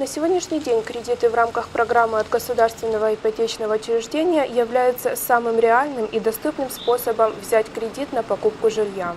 На сегодняшний день кредиты в рамках программы от государственного ипотечного учреждения являются самым реальным и доступным способом взять кредит на покупку жилья.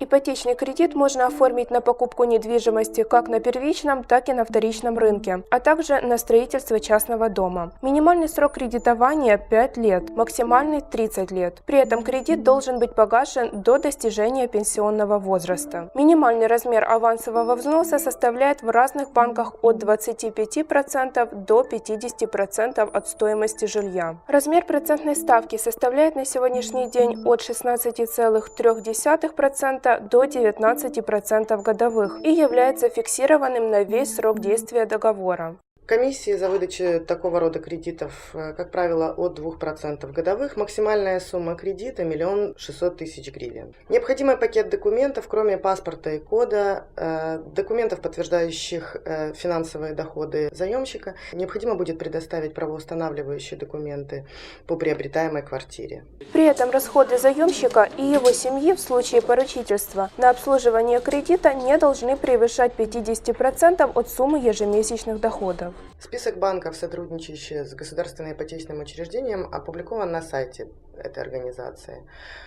Ипотечный кредит можно оформить на покупку недвижимости как на первичном, так и на вторичном рынке, а также на строительство частного дома. Минимальный срок кредитования 5 лет, максимальный 30 лет. При этом кредит должен быть погашен до достижения пенсионного возраста. Минимальный размер авансового взноса составляет в разных банках от 25% до 50% от стоимости жилья. Размер процентной ставки составляет на сегодняшний день от 16,3% до 19% годовых и является фиксированным на весь срок действия договора. Комиссии за выдачу такого рода кредитов, э, как правило, от 2% годовых. Максимальная сумма кредита – миллион шестьсот тысяч гривен. Необходимый пакет документов, кроме паспорта и кода, э, документов, подтверждающих э, финансовые доходы заемщика, необходимо будет предоставить правоустанавливающие документы по приобретаемой квартире. При этом расходы заемщика и его семьи в случае поручительства на обслуживание кредита не должны превышать 50% от суммы ежемесячных доходов. Список банков, сотрудничающих с государственным ипотечным учреждением, опубликован на сайте этой организации.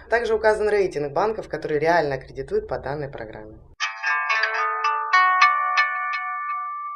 Также указан рейтинг банков, которые реально кредитуют по данной программе.